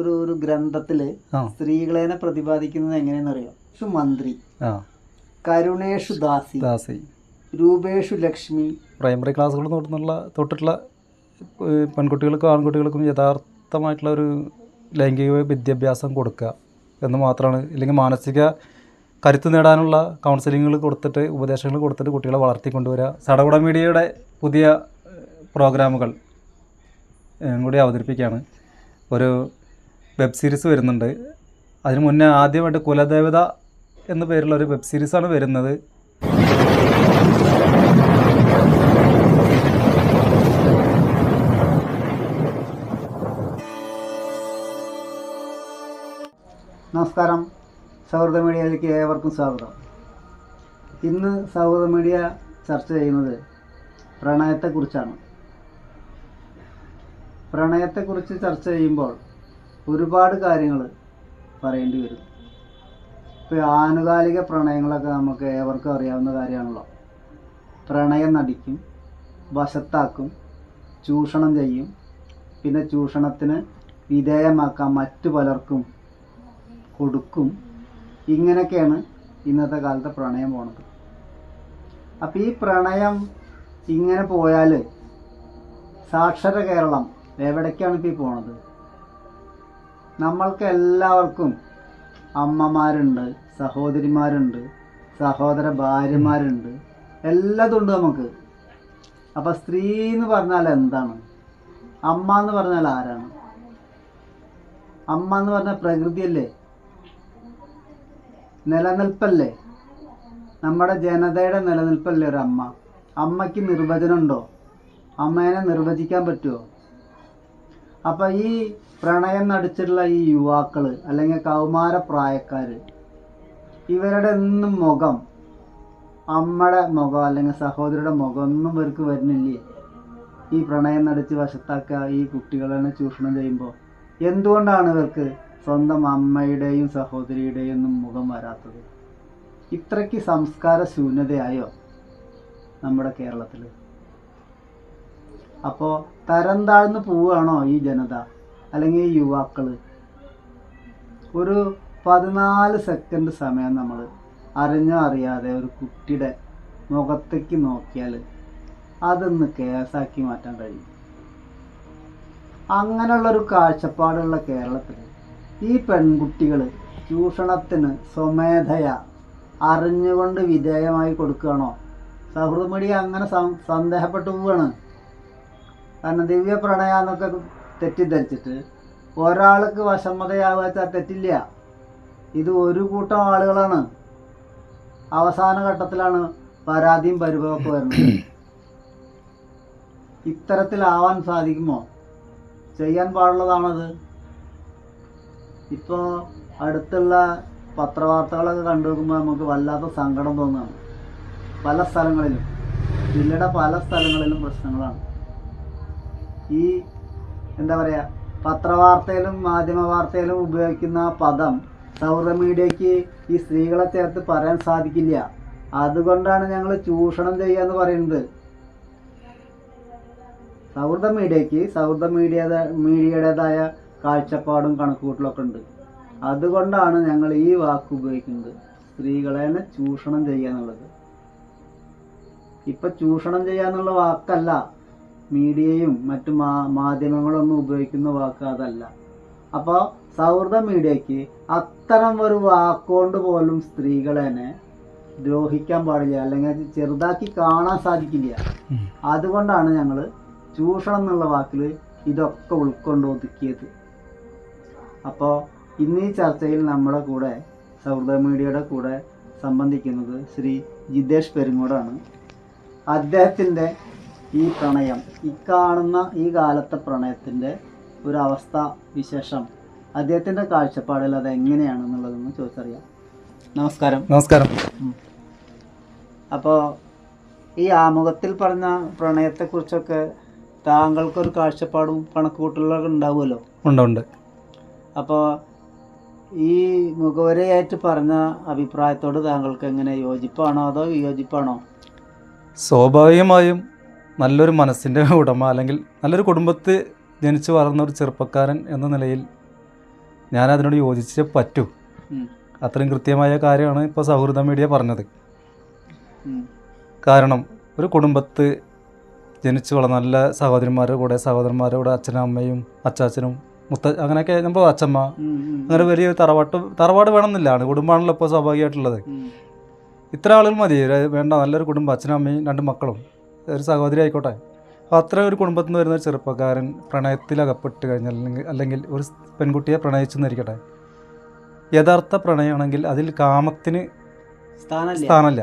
ഒരു ഒരു ഗ്രന്ഥത്തിൽ സ്ത്രീകളെ പ്രതിപാദിക്കുന്നത് എങ്ങനെയെന്നറിയോ ഷു മന്ത്രി. കരുണേഷു ദാസി. ദാസി. രൂപേഷു ലക്ഷ്മി. പ്രൈമറി ക്ലാസ്സുകൾ തൊട്ടുള്ള തൊട്ടിട്ടുള്ള പെൺകുട്ടികൾക്കും ആൺകുട്ടികൾക്കും യഥാർത്ഥമായിട്ടുള്ള ഒരു ലൈംഗിക വിദ്യാഭ്യാസം കൊടുക്കുക എന്ന് മാത്രമാണ്. ഇല്ലെങ്കിൽ മാനസിക കരുത്ത് നേടാനുള്ള കൗൺസിലിങ്ങുകൾ കൊടുത്തിട്ട് ഉപദേശങ്ങൾ കൊടുത്തിട്ട് കുട്ടികളെ വളർത്തിക്കൊണ്ടുവരിക. സടകുട മീഡിയയുടെ പുതിയ പ്രോഗ്രാമുകൾ കൂടി അവതരിപ്പിക്കുകയാണ്. ഒരു വെബ് സീരീസ് വരുന്നുണ്ട്. അതിനു മുന്നേ ആദ്യമായിട്ട് കുലദേവത എന്ന പേരുള്ള ഒരു വെബ് സീരീസാണ് വരുന്നത്. നമസ്കാരം. സൗഹൃദ മീഡിയയിലേക്ക് ഏവർക്കും സ്വാഗതം. ഇന്ന് സൗഹൃദ മീഡിയ ചർച്ച ചെയ്യുന്നത് പ്രണയത്തെക്കുറിച്ചാണ്. പ്രണയത്തെക്കുറിച്ച് ചർച്ച ചെയ്യുമ്പോൾ ഒരുപാട് കാര്യങ്ങൾ പറയേണ്ടി വരും. ഇപ്പോൾ ആനുകാലിക പ്രണയങ്ങളൊക്കെ നമുക്ക് ഏവർക്കും അറിയാവുന്ന കാര്യമാണല്ലോ. പ്രണയം നടിക്കും വശത്താക്കും ചൂഷണം ചെയ്യും. പിന്നെ ചൂഷണത്തിന് വിധേയമാക്കാൻ മറ്റു പലർക്കും കൊടുക്കും. ഇങ്ങനെയൊക്കെയാണ് ഇന്നത്തെ കാലത്തെ പ്രണയം പോണത്. അപ്പോൾ ഈ പ്രണയം ഇങ്ങനെ പോയാൽ സാക്ഷര കേരളം എവിടേക്കാണ് ഇപ്പോൾ ഈ പോണത്? നമ്മൾക്ക് എല്ലാവർക്കും അമ്മമാരുണ്ട് സഹോദരിമാരുണ്ട് സഹോദര ഭാര്യമാരുണ്ട്. എല്ലാതുണ്ട് നമുക്ക്. അപ്പം സ്ത്രീ എന്ന് പറഞ്ഞാൽ എന്താണ്? അമ്മ എന്ന് പറഞ്ഞാൽ ആരാണ്? അമ്മ എന്ന് പറഞ്ഞാൽ പ്രകൃതിയല്ലേ നിലനിൽപ്പല്ലേ? നമ്മുടെ ജനതയുടെ നിലനിൽപ്പല്ലേ ഒരു അമ്മ? അമ്മയ്ക്ക് നിർവചനമുണ്ടോ അമ്മേനെ നിർവചിക്കാൻ പറ്റുമോ അപ്പം ഈ പ്രണയം നടിച്ചിട്ടുള്ള ഈ യുവാക്കൾ അല്ലെങ്കിൽ കൗമാര പ്രായക്കാർ ഇവരുടെ ഒന്നും മുഖം അമ്മയുടെ മുഖം അല്ലെങ്കിൽ സഹോദരിയുടെ മുഖം ഒന്നും ഇവർക്ക് വരുന്നില്ലേ? ഈ പ്രണയം നടിച്ച് വശത്താക്ക ഈ കുട്ടികളെ ചൂഷണം ചെയ്യുമ്പോൾ എന്തുകൊണ്ടാണ് ഇവർക്ക് സ്വന്തം അമ്മയുടെയും സഹോദരിയുടെയും ഒന്നും മുഖം വരാത്തത്? ഇത്രയ്ക്ക് സംസ്കാര ശൂന്യതയായോ നമ്മുടെ കേരളത്തിൽ അപ്പോൾ തരം താഴ്ന്നു പോവുകയാണോ ഈ ജനത? അല്ലെങ്കിൽ ഈ യുവാക്കൾ ഒരു പതിനാല് സെക്കൻഡ് സമയം നമ്മൾ അറിഞ്ഞോ അറിയാതെ ഒരു കുട്ടിയുടെ മുഖത്തേക്ക് നോക്കിയാൽ അതൊന്ന് കേസാക്കി മാറ്റാൻ കഴിയും. അങ്ങനെയുള്ളൊരു കാഴ്ചപ്പാടുള്ള കേരളത്തിൽ ഈ പെൺകുട്ടികൾ ചൂഷണത്തിന് സ്വമേധയ അറിഞ്ഞുകൊണ്ട് വിധേയമായി കൊടുക്കുകയാണോ? സൗഹൃദ മീഡിയ അങ്ങനെ സന്ദേഹപ്പെട്ടു പോവാണ്. കാരണം ദിവ്യ പ്രണയ എന്നൊക്കെ തെറ്റിദ്ധരിച്ചിട്ട് ഒരാൾക്ക് വശമതയാവാത്ത തെറ്റില്ല. ഇത് ഒരു കൂട്ടം ആളുകളാണ്. അവസാന ഘട്ടത്തിലാണ് പരാതിയും പരിഭവമൊക്കെ വരുന്നത്. ഇത്തരത്തിലാവാൻ സാധിക്കുമോ? ചെയ്യാൻ പാടുള്ളതാണത്. ഇപ്പോൾ അടുത്തുള്ള പത്രവാർത്തകളൊക്കെ കണ്ടു നോക്കുമ്പോൾ നമുക്ക് വല്ലാത്ത സങ്കടം തോന്നുകയാണ് പല സ്ഥലങ്ങളിലും ജില്ലയുടെ പല സ്ഥലങ്ങളിലും പ്രശ്നങ്ങളാണ്. ഈ എന്താ പറയുക പത്രവാർത്തയിലും മാധ്യമ വാർത്തയിലും ഉപയോഗിക്കുന്ന പദം സൗഹൃദ മീഡിയയ്ക്ക് ഈ സ്ത്രീകളെ ചേർത്ത് പറയാൻ സാധിക്കില്ല. അതുകൊണ്ടാണ് ഞങ്ങൾ ചൂഷണം ചെയ്യുക എന്ന് പറയുന്നത്. സൗഹൃദ മീഡിയയ്ക്ക് സൗഹൃദ മീഡിയ മീഡിയയുടേതായ കാഴ്ചപ്പാടും കണക്കുകൂട്ടലൊക്കെ ഉണ്ട്. അതുകൊണ്ടാണ് ഞങ്ങൾ ഈ വാക്ക് ഉപയോഗിക്കുന്നത്. സ്ത്രീകളെ ചൂഷണം ചെയ്യുക എന്നുള്ളത്. ഇപ്പൊ ചൂഷണം ചെയ്യുക എന്നുള്ള വാക്കല്ല മീഡിയയും മറ്റു മാ മാധ്യമങ്ങളൊന്നും ഉപയോഗിക്കുന്ന വാക്ക് അതല്ല. അപ്പോൾ സൗഹൃദ മീഡിയയ്ക്ക് അത്തരം ഒരു വാക്കുകൊണ്ട് പോലും സ്ത്രീകളെ ദ്രോഹിക്കാൻ പാടില്ല. അല്ലെങ്കിൽ ചെറുതാക്കി കാണാൻ സാധിക്കില്ല. അതുകൊണ്ടാണ് ഞങ്ങൾ ചൂഷണം എന്നുള്ള വാക്കിൽ ഇതൊക്കെ ഉൾക്കൊണ്ട് ഒതുക്കിയത് അപ്പോൾ ഇന്ന് ഈ ചർച്ചയിൽ നമ്മുടെ കൂടെ സൗഹൃദ മീഡിയയുടെ കൂടെ സംബന്ധിക്കുന്നത് ശ്രീ ജിതേഷ് പെരുങ്ങോടാണ്. അദ്ദേഹത്തിന്റെ ഈ പ്രണയം ഈ കാണുന്ന ഈ കാലത്തെ പ്രണയത്തിന്റെ ഒരു അവസ്ഥ വിശേഷം അദ്ദേഹത്തിന്റെ കാഴ്ചപ്പാടിൽ അത് എങ്ങനെയാണെന്നുള്ളതൊന്ന് ചോദിച്ചറിയാം. നമസ്കാരം. നമസ്കാരം. അപ്പോൾ ഈ ആമുഖത്തിൽ പറഞ്ഞ പ്രണയത്തെക്കുറിച്ചൊക്കെ താങ്കൾക്കൊരു കാഴ്ചപ്പാടും കണക്കുകൂട്ടലൊക്കെ ഉണ്ടാവുമല്ലോ? ഉണ്ട് ഉണ്ട്. അപ്പോൾ ഈ മുഖവരയായിട്ട് പറഞ്ഞ അഭിപ്രായത്തോട് താങ്കൾക്ക് എങ്ങനെ യോജിപ്പാണോ അതോ വിയോജിപ്പാണോ? സ്വാഭാവികമായും നല്ലൊരു മനസ്സിന്റെ ഉടമ അല്ലെങ്കിൽ നല്ലൊരു കുടുംബത്തിൽ ജനിച്ചു വളർന്ന ഒരു ചെറുപ്പക്കാരൻ എന്ന നിലയിൽ ഞാൻ അതിനോട് യോജിച്ചേ പറ്റൂ. അത്രയും കൃത്യമായ കാര്യമാണ് ഇപ്പോൾ സൗഹൃദ മീഡിയ പറഞ്ഞത്. കാരണം ഒരു കുടുംബത്ത് ജനിച്ചു വളർന്ന നല്ല സഹോദരന്മാരുടെ കൂടെ സഹോദരന്മാരുടെ കൂടെ അച്ഛനും അമ്മയും അച്ചാച്ചനും മുത്ത അങ്ങനെയൊക്കെ നമ്മൾ അച്ഛമ്മ. അങ്ങനെ വലിയ തറവാട്ട് തറവാട് വേണമെന്നില്ലാണ്. കുടുംബമാണല്ലോ ഇപ്പോൾ സ്വാഭാവികമായിട്ടുള്ളത്. ഇത്ര ആളുകൾ മതി. വേണ്ട നല്ലൊരു കുടുംബം അച്ഛനും അമ്മയും രണ്ട് മക്കളും. ഒരു സഹോദരി ആയിക്കോട്ടെ. അപ്പോൾ അത്ര ഒരു കുടുംബത്തിൽ നിന്ന് വരുന്ന ഒരു ചെറുപ്പക്കാരൻ പ്രണയത്തിൽ അകപ്പെട്ട് കഴിഞ്ഞാൽ അല്ലെങ്കിൽ അല്ലെങ്കിൽ ഒരു പെൺകുട്ടിയെ പ്രണയിച്ചെന്നിരിക്കട്ടെ. യഥാർത്ഥ പ്രണയമാണെങ്കിൽ അതിൽ കാമത്തിന് സ്ഥാനമില്ല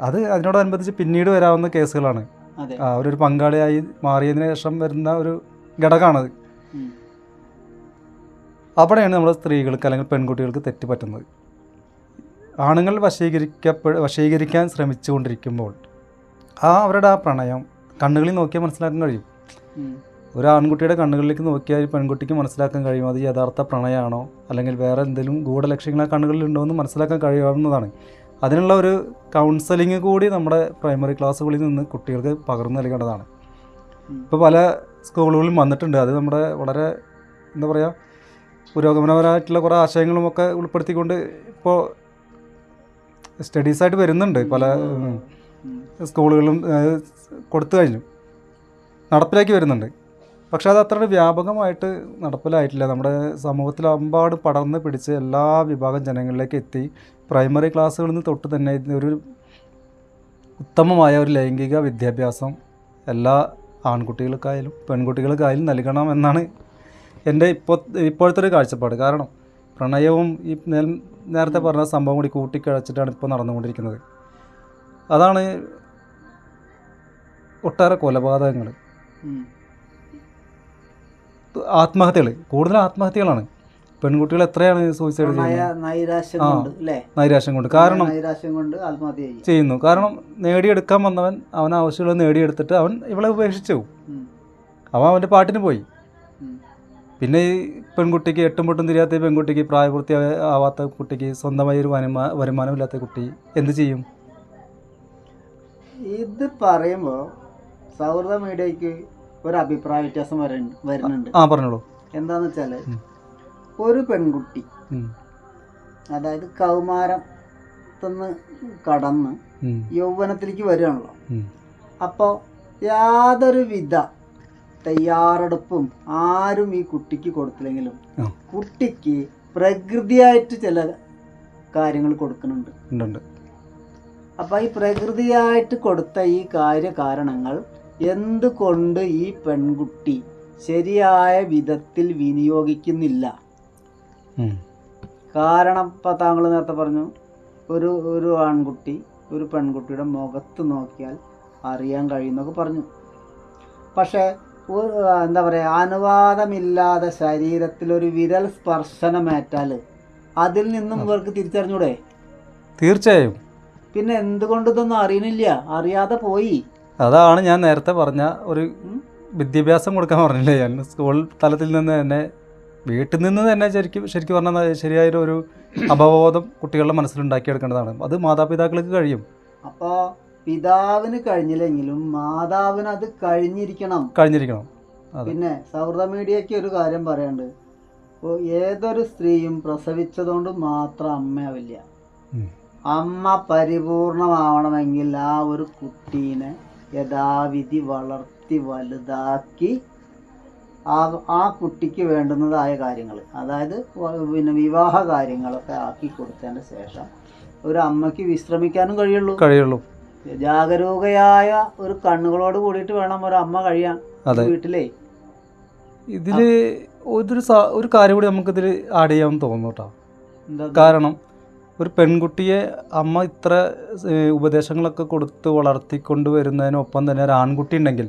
അത് അതിനോടനുബന്ധിച്ച് പിന്നീട് വരാവുന്ന കേസുകളാണ്. അവരൊരു പങ്കാളിയായി മാറിയതിന് ശേഷം വരുന്ന ഒരു ഘടകമാണത്. അവിടെയാണ് നമ്മുടെ സ്ത്രീകൾക്ക് അല്ലെങ്കിൽ പെൺകുട്ടികൾക്ക് തെറ്റ് പറ്റുന്നത് ആണുങ്ങൾ വശീകരിക്കപ്പെ വശീകരിക്കാൻ ശ്രമിച്ചുകൊണ്ടിരിക്കുമ്പോൾ ആ അവരുടെ ആ പ്രണയം കണ്ണുകളിൽ നോക്കിയാൽ മനസ്സിലാക്കാൻ കഴിയും. ഒരു ആൺകുട്ടിയുടെ കണ്ണുകളിലേക്ക് നോക്കിയാൽ ഒരു പെൺകുട്ടിക്ക് മനസ്സിലാക്കാൻ കഴിയും അത് യഥാർത്ഥ പ്രണയമാണോ അല്ലെങ്കിൽ വേറെ എന്തെങ്കിലും ഗൂഢലക്ഷ്യങ്ങൾ ആ കണ്ണുകളിൽ ഉണ്ടോ എന്ന് മനസ്സിലാക്കാൻ കഴിയാവുന്നതാണ്. അതിനുള്ള ഒരു കൗൺസലിംഗ് കൂടി നമ്മുടെ പ്രൈമറി ക്ലാസ്സുകളിൽ നിന്ന് കുട്ടികൾക്ക് പകർന്നു നൽകേണ്ടതാണ്. ഇപ്പോൾ പല സ്കൂളുകളിലും വന്നിട്ടുണ്ട്. അത് നമ്മുടെ വളരെ എന്താ പറയുക പുരോഗമനപരമായിട്ടുള്ള കുറേ ആശയങ്ങളുമൊക്കെ ഉൾപ്പെടുത്തിക്കൊണ്ട് ഇപ്പോൾ സ്റ്റഡീസായിട്ട് വരുന്നുണ്ട് പല സ്കൂളുകളിലും കൊടുത്തു കഴിഞ്ഞു. നടപ്പിലാക്കി വരുന്നുണ്ട്. പക്ഷെ അത് അത്ര വ്യാപകമായിട്ട് നടപ്പിലായിട്ടില്ല. നമ്മുടെ സമൂഹത്തിലമ്പാട് പടർന്ന് പിടിച്ച് എല്ലാ വിഭാഗം ജനങ്ങളിലേക്ക് എത്തി. പ്രൈമറി ക്ലാസ്സുകളിൽ നിന്ന് തൊട്ട് തന്നെ ഒരു ഉത്തമമായ ഒരു ലൈംഗിക വിദ്യാഭ്യാസം എല്ലാ ആൺകുട്ടികൾക്കായാലും പെൺകുട്ടികൾക്കായാലും നൽകണം എന്നാണ് എന്റെ ഇപ്പോൾ ഇപ്പോഴത്തെ ഒരു കാഴ്ചപ്പാട്. കാരണം പ്രണയവും ഈ നേരത്തെ പറഞ്ഞ സംഭവം കൂടി കൂട്ടിക്കഴച്ചിട്ടാണ് ഇപ്പോൾ നടന്നുകൊണ്ടിരിക്കുന്നത്. അതാണ് ഒട്ടേറെ കൊലപാതകങ്ങൾ. ആത്മഹത്യകൾ കൂടുതൽ ആത്മഹത്യകളാണ്. പെൺകുട്ടികൾ എത്രയാണ് സൂയിസൈഡ് നൈരാശ്യം കൊണ്ട് കാരണം ചെയ്യുന്നു. കാരണം നേടിയെടുക്കാൻ വന്നവൻ അവൻ ആവശ്യമുള്ളത് നേടിയെടുത്തിട്ട് അവൻ ഇവളെ ഉപേക്ഷിച്ചു. അവൻ അവന്റെ പാട്ടിന് പോയി. പിന്നെ ഈ പെൺകുട്ടിക്ക് എട്ടും പൊട്ടും തിരിയാത്ത പെൺകുട്ടിക്ക് പ്രായപൂർത്തി ആവാത്ത കുട്ടിക്ക് സ്വന്തമായി ഒരു വരുമാ വരുമാനമില്ലാത്ത കുട്ടി എന്ത് ചെയ്യും? ഇത് പറയുമ്പോൾ സൗഹൃദ മീഡിയക്ക് ഒരു അഭിപ്രായ വ്യത്യാസം വരുന്നുണ്ട്. ആ പറഞ്ഞോളൂ. എന്താന്ന് വെച്ചാൽ ഒരു പെൺകുട്ടി അതായത് കൗമാരത്തുനിന്ന് കടന്ന് യൗവനത്തിലേക്ക് വരികയാണല്ലോ. അപ്പോൾ യാതൊരു വിധ തയ്യാറെടുപ്പും ആരും ഈ കുട്ടിക്ക് കൊടുത്തില്ലെങ്കിലും. കുട്ടിക്ക് പ്രകൃതിയായിട്ട് ചില കാര്യങ്ങൾ കൊടുക്കുന്നുണ്ട്. ഉണ്ട് ഈ പ്രകൃതിയായിട്ട് കൊടുത്ത ഈ കാര്യകാരണങ്ങൾ എന്തുകൊണ്ട് ഈ പെൺകുട്ടി ശരിയായ വിധത്തിൽ വിനിയോഗിക്കുന്നില്ല? കാരണം ഇപ്പം താങ്കൾ നേരത്തെ പറഞ്ഞു ഒരു ഒരു ആൺകുട്ടി ഒരു പെൺകുട്ടിയുടെ മുഖത്ത് നോക്കിയാൽ അറിയാൻ കഴിയുന്നൊക്കെ പറഞ്ഞു. പക്ഷേ എന്താ പറയുക അനുവാദമില്ലാതെ ശരീരത്തിൽ ഒരു വിരൽ സ്പർശനമേറ്റാൽ അതിൽ നിന്നും ഇവർക്ക് തിരിച്ചറിഞ്ഞൂടെ? തീർച്ചയായും. പിന്നെ എന്തുകൊണ്ട് ഇതൊന്നും അറിയണില്ല? അറിയാതെ പോയി. അതാണ് ഞാൻ നേരത്തെ പറഞ്ഞ ഒരു വിദ്യാഭ്യാസം കൊടുക്കാൻ പറഞ്ഞില്ലേ ഞാൻ. സ്കൂൾ തലത്തിൽ നിന്ന് തന്നെ വീട്ടിൽ നിന്ന് തന്നെ ശരിക്കും ശരിക്കും പറഞ്ഞാൽ ശരിയായൊരു ഒരു അപബോധം കുട്ടികളുടെ മനസ്സിലുണ്ടാക്കിയെടുക്കേണ്ടതാണ് അത് മാതാപിതാക്കൾക്ക് കഴിയും. അപ്പോൾ പിതാവിന് കഴിഞ്ഞില്ലെങ്കിലും മാതാവിന് അത് കഴിഞ്ഞിരിക്കണം. കഴിഞ്ഞിരിക്കണം. പിന്നെ സൗഹൃദ മീഡിയയ്ക്ക് ഒരു കാര്യം പറയാണ്ട് ഏതൊരു സ്ത്രീയും പ്രസവിച്ചതുകൊണ്ട് മാത്രം അമ്മയാവില്ല. അമ്മ പരിപൂർണമാവണമെങ്കിൽ ആ ഒരു കുട്ടീനെ യഥാവിധി വളർത്തി വലുതാക്കി ആ ആ കുട്ടിക്ക് വേണ്ടുന്നതായ കാര്യങ്ങൾ. അതായത് പിന്നെ വിവാഹ കാര്യങ്ങളൊക്കെ ആക്കി കൊടുത്തതിന് ശേഷം ഒരു അമ്മയ്ക്ക് വിശ്രമിക്കാനും കഴിയുള്ളൂ. കഴിയുള്ളൂ. ജാഗരൂകയായ ഒരു കണ്ണുകളോട് കൂടിയിട്ട് വേണം ഒരു അമ്മ കഴിയാൻ വീട്ടിലേ. ഇതിൽ ഒരു ഒരു കാര്യം കൂടി നമുക്കിതിൽ ആഡ് ചെയ്യാമെന്ന് തോന്നുന്നു കേട്ടോ കാരണം ഒരു പെൺകുട്ടിയെ അമ്മ ഇത്ര ഉപദേശങ്ങളൊക്കെ കൊടുത്ത് വളർത്തിക്കൊണ്ട് വരുന്നതിനൊപ്പം തന്നെ ഒരു ആൺകുട്ടി ഉണ്ടെങ്കിൽ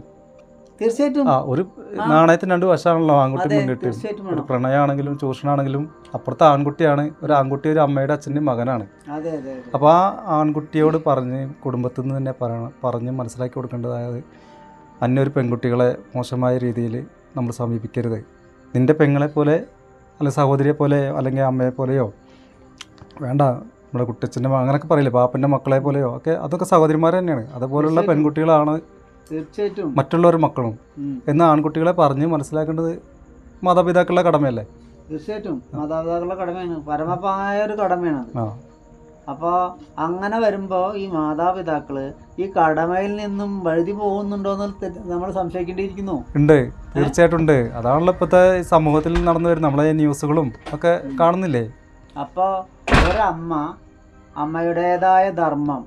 തീർച്ചയായിട്ടും. ആ ഒരു. നാണയത്തിന് രണ്ട് വശമാണല്ലോ ആൺകുട്ടി പെൺകുട്ടി ഒരു പ്രണയമാണെങ്കിലും ചൂഷണമാണെങ്കിലും അപ്പുറത്തെ ആൺകുട്ടിയാണ് ഒരു ആൺകുട്ടി ഒരു അമ്മയുടെ അച്ഛന്റെയും മകനാണ്. അപ്പോൾ ആ ആൺകുട്ടിയോട് പറഞ്ഞ് കുടുംബത്തിൽ നിന്ന് തന്നെ പറയണം പറഞ്ഞ് മനസ്സിലാക്കി കൊടുക്കേണ്ടതായത് അന്യൊരു പെൺകുട്ടികളെ മോശമായ രീതിയിൽ നമ്മൾ സമീപിക്കരുത്. നിന്റെ പെങ്ങളെ പോലെ അല്ലെങ്കിൽ സഹോദരിയെ പോലെ അല്ലെങ്കിൽ അമ്മയെ പോലെയോ വേണ്ട നമ്മുടെ കുട്ടിച്ചന്റെ അങ്ങനെയൊക്കെ പറയില്ലേ പാപ്പന്റെ മക്കളെ പോലെയോ? ഒക്കെ അതൊക്കെ സഹോദരിമാർ തന്നെയാണ്. അതുപോലുള്ള. പെൺകുട്ടികളാണ് തീർച്ചയായിട്ടും. മറ്റുള്ളവർ മക്കളും. എന്ന് ആൺകുട്ടികളെ പറഞ്ഞ് മനസ്സിലാക്കേണ്ടത് മാതാപിതാക്കളുടെ കടമയല്ലേ? തീർച്ചയായിട്ടും. മാതാപിതാക്കളുടെ കടമയാണ്. പരമമായ ഒരു കടമയാണ് അപ്പോൾ അങ്ങനെ വരുമ്പോൾ ഈ മാതാപിതാക്കൾ ഈ കടമയിൽ നിന്നും വഴുതി പോകുന്നുണ്ടോ എന്ന് നമ്മൾ സംശയിക്കേണ്ടിയിരിക്കുന്നു. ഉണ്ട്. തീർച്ചയായിട്ടും ഉണ്ട്. അതാണല്ലോ ഇപ്പോഴത്തെ സമൂഹത്തിൽ നടന്നു വരുന്ന നമ്മളെ ന്യൂസുകളും ഒക്കെ കാണുന്നില്ലേ? അപ്പോൾ ഒരമ്മ അമ്മയുടേതായ ധർമ്മം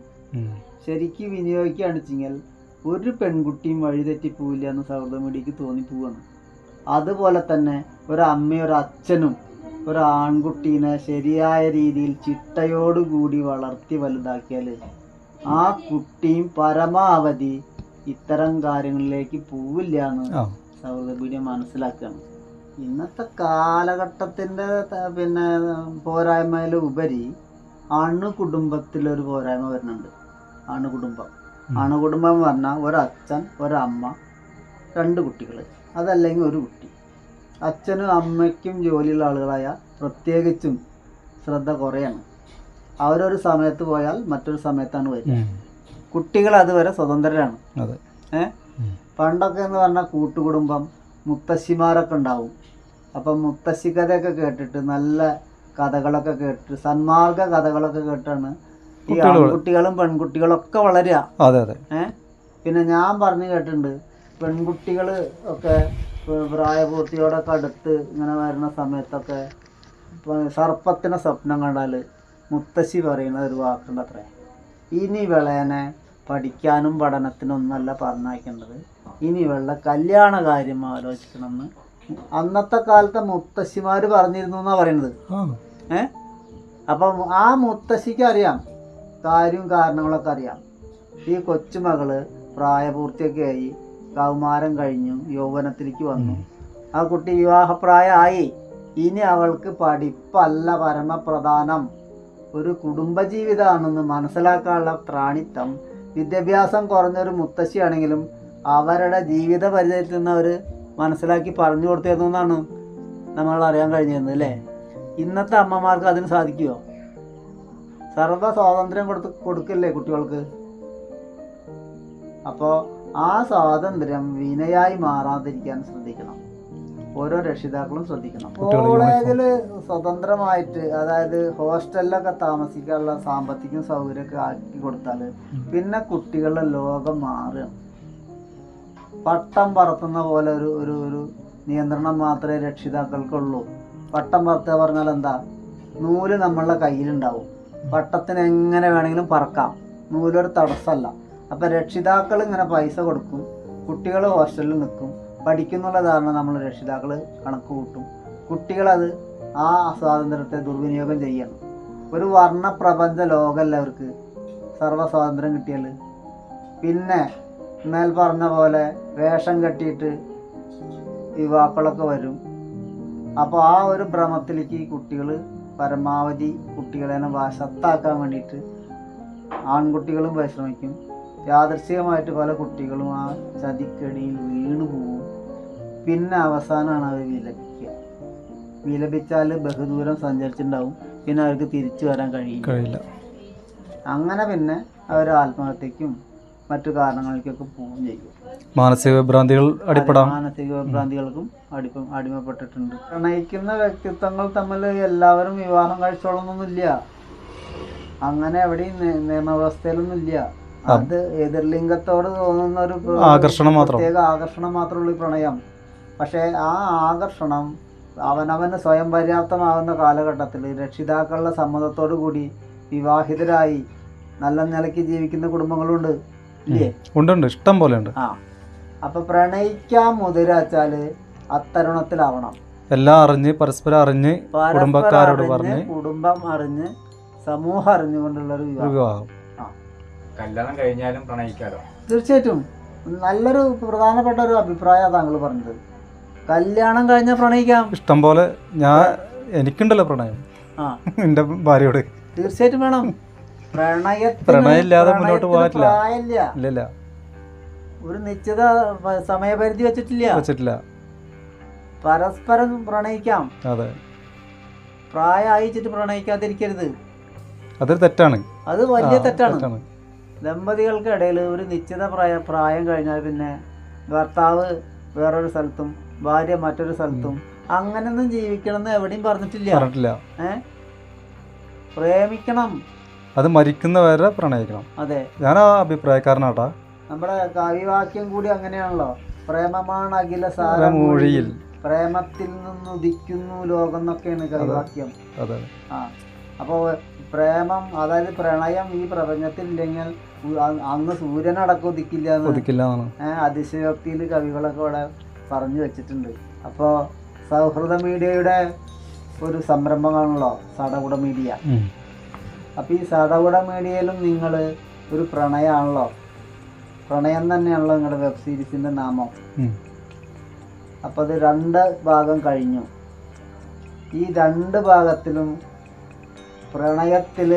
ശരിക്ക് വിനിയോഗിക്കുകയാണ് വെച്ചെങ്കിൽ ഒരു പെൺകുട്ടിയും വഴിതെറ്റി പോവില്ല എന്ന് സൗഹൃദ മീഡിയക്ക് തോന്നിപ്പോവാണ് അതുപോലെ തന്നെ ഒരു അമ്മയും ഒരു അച്ഛനും ഒരു ആൺകുട്ടീനെ ശരിയായ രീതിയിൽ ചിട്ടയോടുകൂടി വളർത്തി വലുതാക്കിയാൽ ആ കുട്ടിയും പരമാവധി ഇത്തരം കാര്യങ്ങളിലേക്ക് പോവില്ല എന്ന് സൗഹൃദ മനസ്സിലാക്കുകയാണ്. ഇന്നത്തെ കാലഘട്ടത്തിന്റെ പിന്നെ പോരായ്മയിൽ ഉപരി അണു കുടുംബത്തിലൊരു പോരായ്മ വരുന്നുണ്ട്. അണു കുടുംബം. ഉം. അണു കുടുംബം എന്ന് പറഞ്ഞാൽ ഒരച്ഛൻ ഒരമ്മ രണ്ട് കുട്ടികൾ അതല്ലെങ്കിൽ ഒരു കുട്ടി. അച്ഛനും അമ്മയ്ക്കും ജോലിയുള്ള ആളുകളായ പ്രത്യേകിച്ചും ശ്രദ്ധ കുറയാണ്. അവരൊരു സമയത്ത് പോയാൽ മറ്റൊരു സമയത്താണ് വരിക. കുട്ടികൾ അതുവരെ സ്വതന്ത്രരാണ്. ഏഹ് പണ്ടൊക്കെ എന്ന് പറഞ്ഞാൽ കൂട്ടുകുടുംബം മുത്തശ്ശിമാരൊക്കെ ഉണ്ടാവും അപ്പം മുത്തശ്ശി കഥയൊക്കെ കേട്ടിട്ട് നല്ല കഥകളൊക്കെ കേട്ടിട്ട് സന്മാർഗ കഥകളൊക്കെ കേട്ടാണ് ഈ ആൺകുട്ടികളും പെൺകുട്ടികളും ആൺകുട്ടികളും പെൺകുട്ടികളൊക്കെ വളരുക അതെ അതെ. ഏ? പിന്നെ ഞാൻ പറഞ്ഞു കേട്ടിട്ടുണ്ട് പെൺകുട്ടികൾ ഒക്കെ പ്ര- പ്രായപൂർത്തിയോടൊക്കെ അടുത്ത് ഇങ്ങനെ വരുന്ന സമയത്തൊക്കെ സർപ്പത്തിന്റെ സർപ്പത്തിനെ സ്വപ്നം കണ്ടാൽ മുത്തശ്ശി പറയുന്ന ഒരു വാക്കുണ്ട് അത്രേ ഇനി വിളയനെ പഠിക്കാനും പഠനത്തിനൊന്നല്ല പറഞ്ഞയക്കേണ്ടത്. ഇനി വെള്ള കല്യാണ കാര്യം ആലോചിക്കണമെന്ന് അന്നത്തെ കാലത്തെ മുത്തശ്ശിമാർ പറഞ്ഞിരുന്നു എന്നാ പറയുന്നത് ആ ഏ? അപ്പം ആ മുത്തശ്ശിക്ക് അറിയാം കാര്യവും കാരണങ്ങളൊക്കെ അറിയാം. ഈ കൊച്ചുമകൾ പ്രായപൂർത്തിയൊക്കെ ആയി കൗമാരം കഴിഞ്ഞു യൗവനത്തിലേക്ക് വന്നു. ആ കുട്ടി വിവാഹപ്രായമായി. ഇനി അവൾക്ക് പഠിപ്പല്ല പരമപ്രധാനം. ഒരു കുടുംബജീവിതമാണെന്ന് മനസ്സിലാക്കാനുള്ള ത്രാണിത്തം വിദ്യാഭ്യാസം കുറഞ്ഞൊരു മുത്തശ്ശിയാണെങ്കിലും അവരുടെ ജീവിത പരിചയത്തിൽ നിന്ന് അവർ മനസ്സിലാക്കി പറഞ്ഞു കൊടുത്തിരുന്നു എന്നാണ് നമ്മൾ അറിയാൻ കഴിഞ്ഞിരുന്നത് അല്ലേ? ഇന്നത്തെ അമ്മമാർക്ക് അതിന് സാധിക്കുമോ സർവ സ്വാതന്ത്ര്യം കൊടുത്ത് കൊടുക്കില്ലേ കുട്ടികൾക്ക്? അപ്പോൾ ആ സ്വാതന്ത്ര്യം വിനയായി മാറാതിരിക്കാൻ ശ്രദ്ധിക്കണം. ഓരോ രക്ഷിതാക്കളും ശ്രദ്ധിക്കണം. കോളേജിൽ സ്വതന്ത്രമായിട്ട് അതായത് ഹോസ്റ്റലിലൊക്കെ താമസിക്കാനുള്ള സാമ്പത്തിക സൗകര്യമൊക്കെ ആക്കി കൊടുത്താൽ പിന്നെ കുട്ടികളുടെ ലോകം മാറുകയാണ് പട്ടം പറത്തുന്ന പോലെ ഒരു ഒരു ഒരു നിയന്ത്രണം മാത്രമേ രക്ഷിതാക്കൾക്കുള്ളൂ. പട്ടം പറത്തുക പറഞ്ഞാൽ എന്താ? നൂൽ നമ്മളുടെ കയ്യിലുണ്ടാവും. പട്ടത്തിന് എങ്ങനെ വേണമെങ്കിലും പറക്കാം. നൂലൊരു തടസ്സമല്ല. അപ്പം രക്ഷിതാക്കൾ ഇങ്ങനെ പൈസ കൊടുക്കും. കുട്ടികൾ ഹോസ്റ്റലിൽ നിൽക്കും. പഠിക്കുന്നുള്ള ധാരണ നമ്മൾ രക്ഷിതാക്കൾ കണക്ക് കൂട്ടും. കുട്ടികളത് ആ സ്വാതന്ത്ര്യത്തെ ദുർവിനിയോഗം ചെയ്യണം. ഒരു വർണപ്രപഞ്ച ലോകമല്ല അവർക്ക് സർവസ്വാതന്ത്ര്യം കിട്ടിയാൽ പിന്നെ മേൽ പറഞ്ഞ പോലെ വേഷം കെട്ടിയിട്ട് യുവാക്കളൊക്കെ വരും. അപ്പോൾ ആ ഒരു ഭ്രമത്തിലേക്ക് ഈ കുട്ടികൾ പരമാവധി കുട്ടികളെ വശത്താക്കാൻ വേണ്ടിയിട്ട് ആൺകുട്ടികളും പരിശ്രമിക്കും. യാദർശികമായിട്ട് പല കുട്ടികളും ആ ചതിക്കടിയിൽ വീണു പോവും. പിന്നെ അവസാനമാണ് അവർ വിലപിക്കുക വിലപിച്ചാൽ ബഹുദൂരം സഞ്ചരിച്ചിട്ടുണ്ടാവും. പിന്നെ അവർക്ക് തിരിച്ചു വരാൻ കഴിയില്ല. കഴിയില്ല. അങ്ങനെ പിന്നെ അവർ ആത്മഹത്യക്കും മറ്റു കാരണങ്ങളിലേക്കൊക്കെ പോവുകയും ചെയ്യും. മാനസിക വിഭ്രാന്തികൾ അടിപ്പെടാം. മാനസിക വിഭ്രാന്തികൾക്കും അടിപ്പം അടിമപ്പെട്ടിട്ടുണ്ട്. പ്രണയിക്കുന്ന വ്യക്തിത്വങ്ങൾ തമ്മിൽ എല്ലാവരും വിവാഹം കഴിച്ചോളൊന്നുമില്ല അങ്ങനെ എവിടെയും നിയമവ്യവസ്ഥയിലൊന്നും നിയമവ്യവസ്ഥയിലൊന്നുമില്ല. അത് എതിർലിംഗത്തോട് തോന്നുന്ന ഒരു ആകർഷണം മാത്രം. പ്രത്യേക ആകർഷണം മാത്രമുള്ള ഈ പ്രണയം. പക്ഷേ ആ ആകർഷണം അവനവന് സ്വയം പര്യാപ്തമാകുന്ന കാലഘട്ടത്തിൽ രക്ഷിതാക്കളുടെ സമ്മതത്തോടു കൂടി വിവാഹിതരായി നല്ല നിലയ്ക്ക് ജീവിക്കുന്ന കുടുംബങ്ങളുണ്ട്. ഇല്ലേ ഉണ്ട് ഉണ്ട് ഇഷ്ടം പോലെ ഉണ്ട്. ആ. അപ്പൊ പ്രണയിക്കാൻ മുതിരാച്ചാൽ അത്തരുണത്തിലാവണം. എല്ലാം അറിഞ്ഞ് പരസ്പരം അറിഞ്ഞ് കുടുംബക്കാരോട് പറഞ്ഞ് കുടുംബം അറിഞ്ഞ് സമൂഹം അറിഞ്ഞുകൊണ്ടുള്ള ഒരു ഒരു വിവാഹം. കല്യാണം കഴിഞ്ഞാലും പ്രണയിക്കാലോ? തീർച്ചയായിട്ടും. നല്ലൊരു പ്രധാനപ്പെട്ട ഒരു അഭിപ്രായമാണ് താങ്കൾ പറഞ്ഞത്. കല്യാണം കഴിഞ്ഞ പ്രണയിക്കാം. ഇഷ്ടം പോലെ ഞാൻ എനിക്കുണ്ടല്ലോ പ്രണയം. ആ. എന്റെ ഭാര്യയോട്. തീർച്ചയായിട്ടും വേണം. പ്രണയമില്ലാതെ മുന്നോട്ട് പോകാറില്ല. ഒരു നിശ്ചിത സമയപരിധി വെച്ചിട്ടില്ല. വെച്ചിട്ടില്ല. പരസ്പരം പ്രണയിക്കാം. അതെ. പ്രായമായിച്ചിട്ട് പ്രണയിക്കാതിരിക്കരുത്. അതൊരു തെറ്റാണ്. അത് വലിയ തെറ്റാണ്. ദമ്പതികൾക്ക് ഇടയിൽ ഒരു നിശ്ചിത പ്രായ പ്രായം കഴിഞ്ഞാൽ പിന്നെ ഭർത്താവ് വേറൊരു സ്ഥലത്തും ഭാര്യ മറ്റൊരു സ്ഥലത്തും അങ്ങനെയൊന്നും ജീവിക്കണം എന്ന് എവിടെയും പറഞ്ഞിട്ടില്ല. പറഞ്ഞിട്ടില്ല. പ്രേമിക്കണം. അത് മരിക്കുന്നവരെ പ്രണയിക്കണം. അതെ. ഞാൻ ആ അഭിപ്രായക്കാരനാട്ടാ. നമ്മുടെ കവിവാക്യം കൂടി അങ്ങനെയാണല്ലോ. പ്രേമമാണ് അഖില മൂഴിയിൽ. സാരമൂഴിയിൽ പ്രേമത്തിൽ നിന്ന് ഉദിക്കുന്നു ലോകം എന്നൊക്കെയാണ് കവിവാക്യം അതെ. ആ. അപ്പോൾ പ്രേമം അതായത് പ്രണയം ഈ പ്രപഞ്ചത്തിൽ ഇല്ലെങ്കിൽ അന്ന് സൂര്യനടക്കം ഉദിക്കില്ല ഒതുക്കില്ല അതിശയോക്തിയിൽ കവികളൊക്കെ ഇവിടെ പറഞ്ഞു വെച്ചിട്ടുണ്ട്. അപ്പോൾ സൗഹൃദ മീഡിയയുടെ ഒരു സംരംഭമാണല്ലോ സടകുട മീഡിയ. അപ്പോൾ ഈ സടകുട മീഡിയയിലും നിങ്ങൾ ഒരു പ്രണയമാണല്ലോ പ്രണയം തന്നെയാണല്ലോ നിങ്ങളുടെ വെബ് സീരീസിന്റെ നാമം. അപ്പം അപ്പോൾ അത് രണ്ട് ഭാഗം കഴിഞ്ഞു. ഈ രണ്ട് ഭാഗത്തിലും പ്രണയത്തിൽ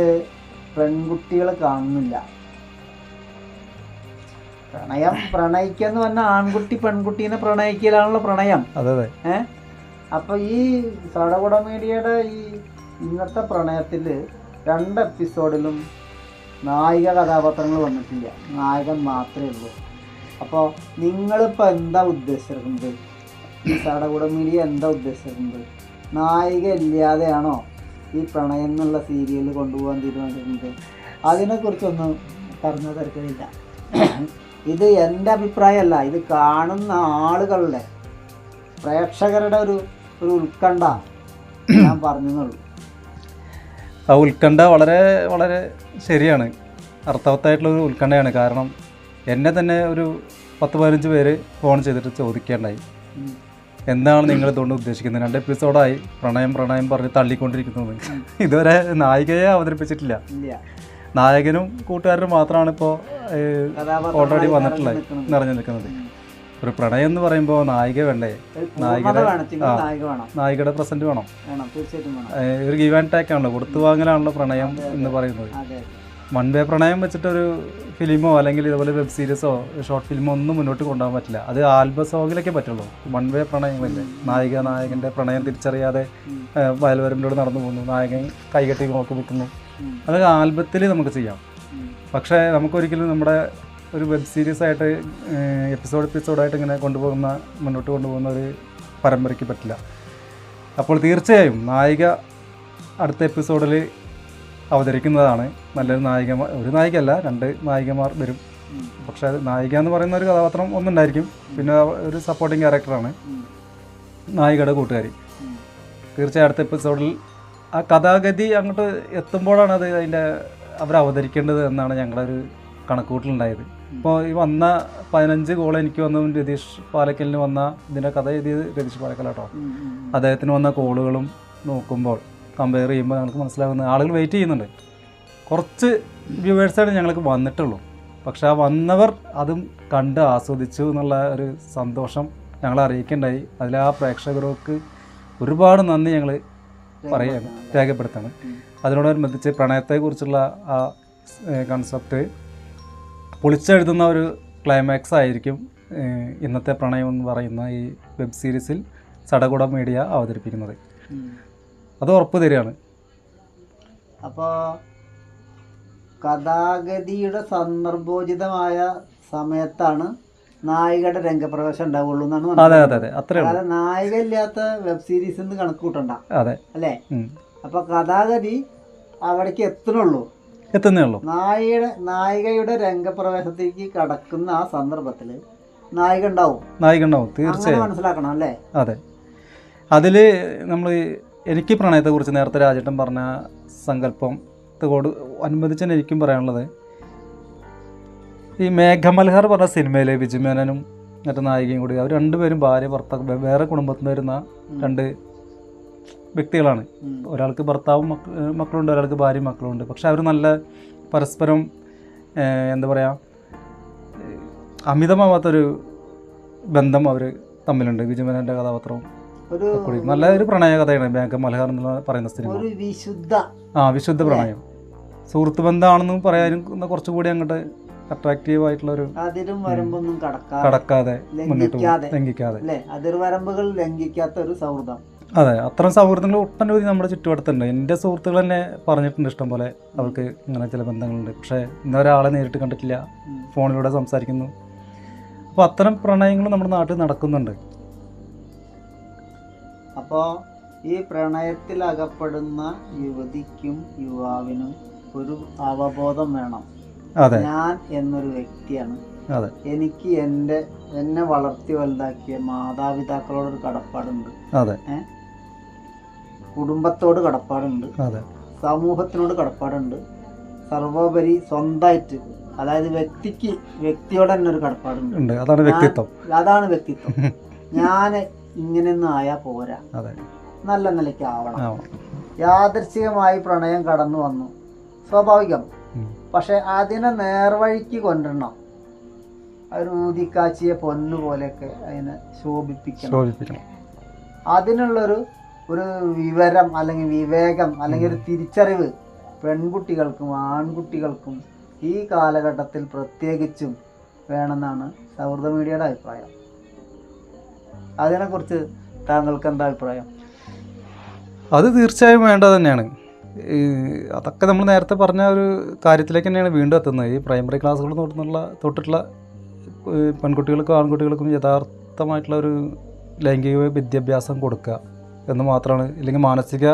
പെൺകുട്ടികൾ കാണുന്നില്ല. പ്രണയം പ്രണയിക്കുക എന്ന് പറഞ്ഞാൽ ആൺകുട്ടി പെൺകുട്ടീനെ പ്രണയിക്കലാണല്ലോ പ്രണയം. അതെ അതെ. ഏ? അപ്പോൾ ഈ സടകുട മീഡിയയുടെ ഈ ഇന്നത്തെ പ്രണയത്തിൽ രണ്ട് എപ്പിസോഡിലും നായിക കഥാപാത്രങ്ങൾ വന്നിട്ടില്ല. നായകൻ മാത്രമേ ഉള്ളൂ. അപ്പോൾ നിങ്ങളിപ്പോൾ എന്താ ഉദ്ദേശിച്ചിരിക്കുന്നത്? സടകുട മീഡിയ എന്താ ഉദ്ദേശിച്ചിരിക്കുന്നത്? നായിക ഇല്ലാതെയാണോ ഈ പ്രണയം എന്നുള്ള സീരിയൽ കൊണ്ടുപോകാൻ തീരുമാനിച്ചിരുന്നത് അതിനെക്കുറിച്ചൊന്നും പറഞ്ഞു തരത്തിലില്ല ഇത് എന്റെ അഭിപ്രായമല്ല. ഇത് കാണുന്ന ആളുകളുടെ പ്രേക്ഷകരുടെ ഒരു ഒരു ഉത്കണ്ഠ ഞാൻ പറഞ്ഞെന്നുള്ളൂ. ആ ഉത്കണ്ഠ വളരെ വളരെ ശരിയാണ്. അർത്ഥവത്തായിട്ടുള്ള ഒരു ഉത്കണ്ഠയാണ്. കാരണം എന്നെ തന്നെ ഒരു പത്ത് പതിനഞ്ച് പേര് ഫോൺ ചെയ്തിട്ട് ചോദിക്കേണ്ടായി. എന്താണ് നിങ്ങൾ ഇതുകൊണ്ട് ഉദ്ദേശിക്കുന്നത്? രണ്ട് എപ്പിസോഡായി. പ്രണയം പ്രണയം പറഞ്ഞ് തള്ളിക്കൊണ്ടിരിക്കുന്നത്. ഇതുവരെ നായികയെ അവതരിപ്പിച്ചിട്ടില്ല. നായകനും കൂട്ടുകാരനും മാത്രമാണ് ഇപ്പോൾ ഓൾറെഡി വന്നിട്ടുള്ളത്. നിറഞ്ഞു നിൽക്കുന്നത്. ഒരു പ്രണയം എന്ന് പറയുമ്പോൾ നായിക വേണ്ടേ? നായികയുടെ- പ്രസന്റ് വേണം. ഒരു ഗീവ് ആൻഡ് ടേക്ക് ആണല്ലോ കൊടുത്തു വാങ്ങലാണല്ലോ പ്രണയം എന്ന് പറയുന്നത്. മൺവേ വൺ വേ പ്രണയം വെച്ചിട്ടൊരു ഫിലിമോ അല്ലെങ്കിൽ ഇതുപോലെ വെബ് സീരീസോ ഷോർട്ട് ഫിലിമോ ഒന്നും മുന്നോട്ട് കൊണ്ടുപോകാൻ പറ്റില്ല. അത് ആൽബ സോങ്ങിലൊക്കെ പറ്റുള്ളൂ. വൺ വേ പ്രണയമല്ലേ നായിക നായകന്റെ പ്രണയം തിരിച്ചറിയാതെ വയൽവരമ്പിലൂടെ നടന്നു പോകുന്നു. നായകൻ കൈകെട്ടി നോക്കി നിൽക്കുന്നു. അതൊക്കെ ആൽബത്തിൽ നമുക്ക് ചെയ്യാം. പക്ഷേ നമുക്കൊരിക്കലും നമ്മുടെ ഒരു വെബ് സീരീസ് ആയിട്ട് എപ്പിസോഡ് എപ്പിസോഡായിട്ട് ഇങ്ങനെ കൊണ്ടുപോകുന്ന മുന്നോട്ട് കൊണ്ടുപോകുന്ന ഒരു പരമ്പരയ്ക്ക് പറ്റില്ല അപ്പോൾ തീർച്ചയായും നായിക അടുത്ത എപ്പിസോഡിൽ അവതരിക്കുന്നതാണ് നല്ലൊരു നായിക ഒരു നായികയല്ല രണ്ട് നായികമാർ വരും. പക്ഷേ നായിക എന്ന് പറയുന്ന ഒരു കഥാപാത്രം ഒന്നുണ്ടായിരിക്കും പിന്നെ ഒരു സപ്പോർട്ടിങ് ക്യാരക്ടറാണ്. നായികയുടെ കൂട്ടുകാരി തീർച്ചയായും അടുത്ത എപ്പിസോഡിൽ ആ കഥാഗതി അങ്ങോട്ട് എത്തുമ്പോഴാണ് അത് അതിന്റെ അവർ അവതരിക്കേണ്ടത് എന്നാണ് ഞങ്ങളുടെ ഒരു കണക്കൂട്ടലുണ്ടായത് ഇപ്പോൾ ഈ വന്ന പതിനഞ്ച് ഗോൾ എനിക്ക് വന്ന രതീഷ് പാലക്കലിന് വന്ന ഇതിന്റെ കഥ എഴുതിയത് രതീഷ് പാലക്കലാട്ടോ. അദ്ദേഹത്തിന് വന്ന കോളുകളും നോക്കുമ്പോൾ കമ്പയർ ചെയ്യുമ്പോൾ ഞങ്ങൾക്ക് മനസ്സിലാകുന്നത് ആളുകൾ വെയിറ്റ് ചെയ്യുന്നുണ്ട്. കുറച്ച് വ്യൂവേഴ്സാണ് ഞങ്ങൾക്ക് വന്നിട്ടുള്ളൂ. പക്ഷെ ആ വന്നവർ അതും കണ്ട് ആസ്വദിച്ചു എന്നുള്ള ഒരു സന്തോഷം ഞങ്ങൾ അറിയിക്കേണ്ടായി. അതിൽ ആ പ്രേക്ഷകർക്ക് ഒരുപാട് നന്ദി ഞങ്ങൾ പറയാൻ രേഖപ്പെടുത്താണ്. അതിനോടനുബന്ധിച്ച് പ്രണയത്തെക്കുറിച്ചുള്ള ആ കൺസെപ്റ്റ് പൊളിച്ചെഴുതുന്ന ഒരു ക്ലൈമാക്സ് ആയിരിക്കും ഇന്നത്തെ പ്രണയം എന്ന് പറയുന്ന ഈ വെബ് സീരീസിൽ സടകുട മീഡിയ അവതരിപ്പിക്കുന്നത്. അത് ഉറപ്പ് തരികയാണ്. അപ്പോൾ കഥാഗതിയുടെ സന്ദർഭോചിതമായ സമയത്താണ് നായികയുടെ രംഗപ്രവേശം ഉണ്ടാവുള്ളൂ എന്നാണ് അതെ അതെ അതെ അത്രേ അതായത് നായിക ഇല്ലാത്ത വെബ് സീരീസ് എന്ന് കണക്ക് കൂട്ടണ്ട. അതെ. അല്ലേ. അപ്പൊ കഥാഗതി അവിടേക്ക് എത്തണുള്ളൂ. എത്തുന്നേ ഉള്ളൂ. നായികയുടെ നായികയുടെ രംഗപ്രവേശത്തേക്ക് കടക്കുന്ന ആ സന്ദർഭത്തിൽ നായിക ഉണ്ടാവും നായിക ഉണ്ടാവും തീർച്ചയായും. മനസ്സിലാക്കണം അല്ലേ? അതെ. അതിൽ നമ്മൾ എനിക്ക് പ്രണയത്തെക്കുറിച്ച് നേരത്തെ രാജേട്ടൻ പറഞ്ഞ സങ്കല്പത്തോട് അനുബന്ധിച്ച് എനിക്കും പറയാനുള്ളത്. ഈ മേഘമൽഹർ പറഞ്ഞ സിനിമയിലെ വിജുമേനനും മറ്റേ നായികയും കൂടി അവർ രണ്ടുപേരും ഭാര്യ ഭർത്താക്കൾ വേറെ കുടുംബത്തിൽ നിന്ന് വരുന്ന രണ്ട് വ്യക്തികളാണ്. ഒരാൾക്ക് ഭർത്താവും മക്കളുണ്ട് ഒരാൾക്ക് ഭാര്യയും മക്കളുണ്ട്. പക്ഷെ അവർ നല്ല പരസ്പരം എന്താ പറയുക അമിതമാവാത്തൊരു ബന്ധം അവർ തമ്മിലുണ്ട്. വിജയമേനന്റെ കഥാപാത്രവും നല്ല ഒരു പ്രണയ കഥയാണ് ബാങ്ക് മലഹാർ എന്ന് പറയുന്ന സിനിമ. ഒരു വിശുദ്ധ. ആ വിശുദ്ധ പ്രണയം. സുഹൃത്ത് ബന്ധമാണെന്ന് പറയാനും കുറച്ചുകൂടി അങ്ങോട്ട് അട്രാക്റ്റീവ് ആയിട്ടുള്ള ഒരു അതിരും വരമ്പൊന്നും കടക്കാതെ മുന്നോട്ട് ലംഘിക്കാതെ അതിർവരമ്പുകൾ ലംഘിക്കാത്ത ഒരു സൗഹൃദം. അതെ അത്തരം സൗഹൃദങ്ങൾ ഒട്ടനവധി നമ്മുടെ ചുറ്റുവട്ടത്തുണ്ട്. എന്റെ സുഹൃത്തുക്കൾ തന്നെ പറഞ്ഞിട്ടുണ്ട് ഇഷ്ടം പോലെ അവർക്ക് ഇങ്ങനെ ചില ബന്ധങ്ങളുണ്ട്. പക്ഷേ ഇന്നൊരാളെ നേരിട്ട് കണ്ടിട്ടില്ല. ഫോണിലൂടെ സംസാരിക്കുന്നു. അപ്പോൾ അത്തരം പ്രണയങ്ങൾ നമ്മുടെ നാട്ടിൽ നടക്കുന്നുണ്ട്. അപ്പോൾ ഈ പ്രണയത്തിൽ അകപ്പെടുന്ന യുവതിക്കും യുവാവിനും ഒരു അവബോധം വേണം. അതെ. ഞാൻ എന്നൊരു വ്യക്തിയാണ്. അതെ. എനിക്ക് എന്റെ എന്നെ വളർത്തി വലുതാക്കിയ മാതാപിതാക്കളോടൊരു കടപ്പാടുണ്ട്. അതെ. കുടുംബത്തോട് കടപ്പാടുണ്ട്. സമൂഹത്തിനോട് കടപ്പാടുണ്ട്. സർവോപരി സ്വന്തമായിട്ട് അതായത് വ്യക്തിക്ക് വ്യക്തിയോട് തന്നെ ഒരു കടപ്പാടുണ്ട്. അതാണ് വ്യക്തിത്വം. അതാണ് വ്യക്തിത്വം. ഞാൻ ഇങ്ങനെയൊന്നും ആയാൽ പോരാ. നല്ല നിലയ്ക്ക് ആവണം. ആ പ്രണയം കടന്നു വന്നു. സ്വാഭാവികം. പക്ഷെ അതിനെ നേർവഴിക്ക് കൊണ്ടുവരണം. ഒരു ഊതിക്കാച്ചിയെ പൊന്നുപോലെയൊക്കെ അതിനെ ശോഭിപ്പിക്കണം. അതിനുള്ളൊരു ഒരു വിവരം അല്ലെങ്കിൽ വിവേകം അല്ലെങ്കിൽ ഒരു തിരിച്ചറിവ് പെൺകുട്ടികൾക്കും ആൺകുട്ടികൾക്കും ഈ കാലഘട്ടത്തിൽ പ്രത്യേകിച്ചും വേണമെന്നാണ് സൗഹൃദ മീഡിയയുടെ അഭിപ്രായം. അതിനെക്കുറിച്ച് താങ്കൾക്ക് എന്താ അഭിപ്രായം? അത് തീർച്ചയായും വേണ്ട തന്നെയാണ്. അതൊക്കെ നമ്മൾ നേരത്തെ പറഞ്ഞ ഒരു കാര്യത്തിലേക്ക് തന്നെയാണ് വീണ്ടും എത്തുന്നത്. ഈ പ്രൈമറി ക്ലാസ്സുകൾ തൊട്ടുള്ള തൊട്ടിട്ടുള്ള പെൺകുട്ടികൾക്കും ആൺകുട്ടികൾക്കും യഥാർത്ഥമായിട്ടുള്ള ഒരു ലൈംഗിക വിദ്യാഭ്യാസം കൊടുക്കുക. എന്ന് മാത്രമാണ്. ഇല്ലെങ്കിൽ മാനസിക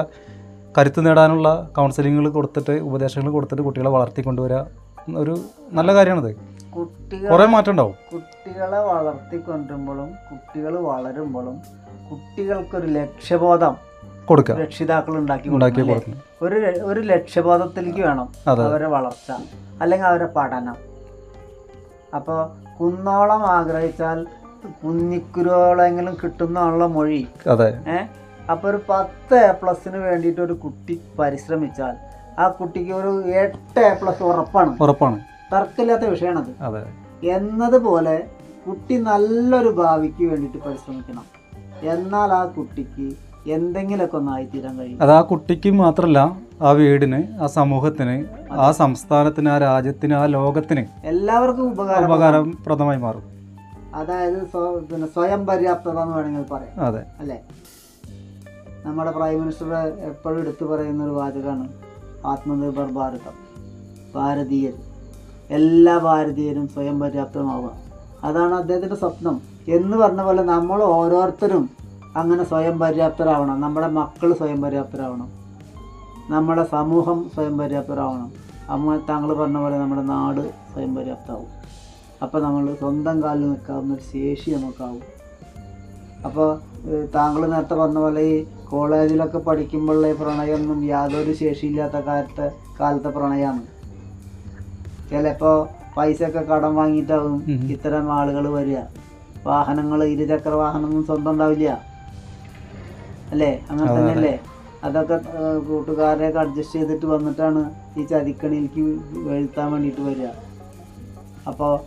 കരുത്ത് നേടാനുള്ള കൗൺസിലിങ്ങുകൾ കൊടുത്തിട്ട് ഉപദേശങ്ങൾ കൊടുത്തിട്ട് കുട്ടികളെ വളർത്തിക്കൊണ്ടുവരിക ഒരു നല്ല കാര്യമാണത്. കുട്ടികൾ കുറേ മാറ്റം ഉണ്ടാവും കുട്ടികളെ വളർത്തിക്കൊണ്ടുമ്പോഴും കുട്ടികൾ വളരുമ്പോഴും കുട്ടികൾക്കൊരു ലക്ഷ്യബോധം കൊടുക്കുക രക്ഷിതാക്കൾ ഉണ്ടാക്കി ഉണ്ടാക്കി കൊടുക്കണം, ഒരു ഒരു ലക്ഷ്യബോധത്തിലേക്ക് വേണം അവരെ വളർച്ച അല്ലെങ്കിൽ അവരെ പഠനം. അപ്പോൾ കുന്നോളം ആഗ്രഹിച്ചാൽ കുഞ്ഞിക്കുരോളെങ്കിലും കിട്ടുന്നുള്ള മൊഴി. അതെ. ഏ? അപ്പോൾ ഒരു പത്ത് എ പ്ലസിന് വേണ്ടിയിട്ട് ഒരു കുട്ടി പരിശ്രമിച്ചാൽ ആ കുട്ടിക്ക് ഒരു എട്ട് എ പ്ലസ് ഉറപ്പാണ്. ഉറപ്പാണ്. തർക്കമില്ലാത്ത വിഷയമാണത്. അതെ. എന്നതുപോലെ കുട്ടി നല്ലൊരു ഭാവിക്ക് വേണ്ടിയിട്ട് പരിശ്രമിക്കണം. എന്നാൽ ആ കുട്ടിക്ക് എന്തെങ്കിലുമൊക്കെ ഒന്ന് ആയിത്തീരാൻ കഴിയും. അത് ആ കുട്ടിക്ക് മാത്രമല്ല ആ വീടിന് ആ സമൂഹത്തിന് ആ സംസ്ഥാനത്തിന് ആ രാജ്യത്തിന് ആ ലോകത്തിന് എല്ലാവർക്കും ഉപകാരം ഉപകാരപ്രദമായി മാറും. അതായത് പിന്നെ സ്വയം പര്യാപ്തത എന്ന് വേണമെങ്കിൽ പറയാം. അതെ. അല്ലേ? നമ്മുടെ പ്രൈം മിനിസ്റ്റർ എപ്പോഴും എടുത്തു പറയുന്ന ഒരു വാചകമാണ് ആത്മനിർഭർ ഭാരതം ഭാരതീയർ എല്ലാ ഭാരതീയരും സ്വയം പര്യാപ്തമാവുക. അതാണ് അദ്ദേഹത്തിന്റെ സ്വപ്നം. എന്ന് പറഞ്ഞ പോലെ നമ്മൾ ഓരോരുത്തരും അങ്ങനെ സ്വയം പര്യാപ്തരാവണം. നമ്മുടെ മക്കൾ സ്വയം പര്യാപ്തരാവണം. നമ്മുടെ സമൂഹം സ്വയം പര്യാപ്തരാവണം. അമ്മ താങ്കൾ പറഞ്ഞ പോലെ നമ്മുടെ നാട് സ്വയം പര്യാപ്തമാവും. അപ്പോൾ നമ്മൾ സ്വന്തം കാലിൽ നിൽക്കാവുന്ന ഒരു ശേഷി നമുക്കാവും. അപ്പോൾ താങ്കൾ നേരത്തെ പറഞ്ഞ പോലെ ഈ കോളേജിലൊക്കെ പഠിക്കുമ്പോഴുള്ള ഈ പ്രണയമൊന്നും യാതൊരു ശേഷിയില്ലാത്ത കാലത്തെ കാലത്തെ പ്രണയമാണ്. ചിലപ്പോ പൈസ ഒക്കെ കടം വാങ്ങിയിട്ടാവും. ഇത്തരം ആളുകൾ വരിക. വാഹനങ്ങൾ ഇരുചക്ര വാഹനമൊന്നും സ്വന്തം ഉണ്ടാവില്ല. അല്ലേ? അങ്ങനെ തന്നെയല്ലേ? അതൊക്കെ കൂട്ടുകാരെയൊക്കെ അഡ്ജസ്റ്റ് ചെയ്തിട്ട് വന്നിട്ടാണ് ഈ ചതിക്കണിയിലേക്ക് വീഴ്ത്താൻ വേണ്ടിയിട്ട് വരിക. അപ്പോൾ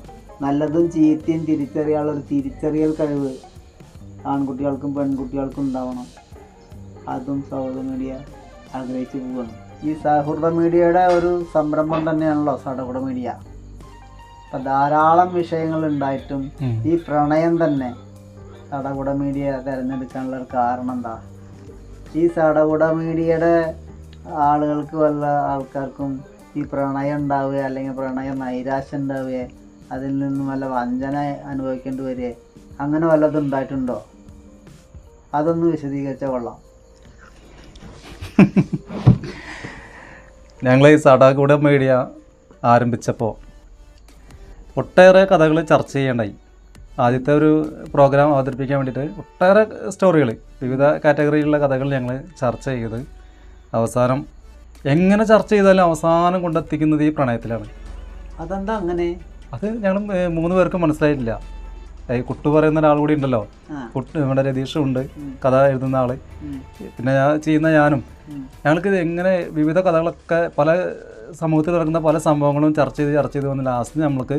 നല്ലതും ചീത്തയും തിരിച്ചറിയാനുള്ള ഒരു തിരിച്ചറിയൽ കഴിവ് ആൺകുട്ടികൾക്കും പെൺകുട്ടികൾക്കും ഉണ്ടാവണം. അതും സൗഹൃദ മീഡിയ ആഗ്രഹിച്ചു പോവുകയാണ് ഈ സൗഹൃദ മീഡിയയുടെ ഒരു സംരംഭം തന്നെയാണല്ലോ സടകുട മീഡിയ. അപ്പം ധാരാളം വിഷയങ്ങൾ ഉണ്ടായിട്ടും ഈ പ്രണയം തന്നെ സടകുട മീഡിയ തിരഞ്ഞെടുക്കാനുള്ള ഒരു കാരണം എന്താ? ഈ സടകുട മീഡിയയുടെ ആളുകൾക്ക് വല്ല ആൾക്കാർക്കും ഈ പ്രണയം ഉണ്ടാവുക അല്ലെങ്കിൽ പ്രണയം നൈരാശ ഉണ്ടാവുക അതിൽ നിന്നും വല്ല വഞ്ചന അനുഭവിക്കേണ്ടി വരിക അങ്ങനെ വല്ലതും ഉണ്ടായിട്ടുണ്ടോ? അതൊന്ന് വിശദീകരിച്ചാൽ കൊള്ളാം. ഞങ്ങൾ ഈ സടാകൂട മീഡിയ ആരംഭിച്ചപ്പോൾ ഒട്ടേറെ കഥകൾ ചർച്ച ചെയ്യേണ്ടായി. ആദ്യത്തെ ഒരു പ്രോഗ്രാം അവതരിപ്പിക്കാൻ വേണ്ടിയിട്ട് ഒട്ടേറെ സ്റ്റോറികൾ വിവിധ കാറ്റഗറിയിലുള്ള കഥകൾ ഞങ്ങൾ ചർച്ച ചെയ്ത് അവസാനം എങ്ങനെ ചർച്ച ചെയ്താലും അവസാനം കൊണ്ടെത്തിക്കുന്നത് ഈ പ്രണയത്തിലാണ്. അതെന്താ അങ്ങനെ? അത് ഞങ്ങൾ മൂന്ന് പേർക്കും മനസ്സിലായിട്ടില്ല. ഈ കുട്ടു പറയുന്ന ഒരാൾ കൂടി ഉണ്ടല്ലോ. കുട്ടു നമ്മുടെ രതീഷും ഉണ്ട്. കഥ എഴുതുന്ന ആൾ. പിന്നെ ഞാൻ ചെയ്യുന്ന ഞാനും. ഞങ്ങൾക്ക് എങ്ങനെ വിവിധ കഥകളൊക്കെ പല സമൂഹത്തിൽ നടക്കുന്ന പല സംഭവങ്ങളും ചർച്ച ചെയ്ത് ചർച്ച ചെയ്ത് വന്ന ലാസ്റ്റ് നമ്മൾക്ക്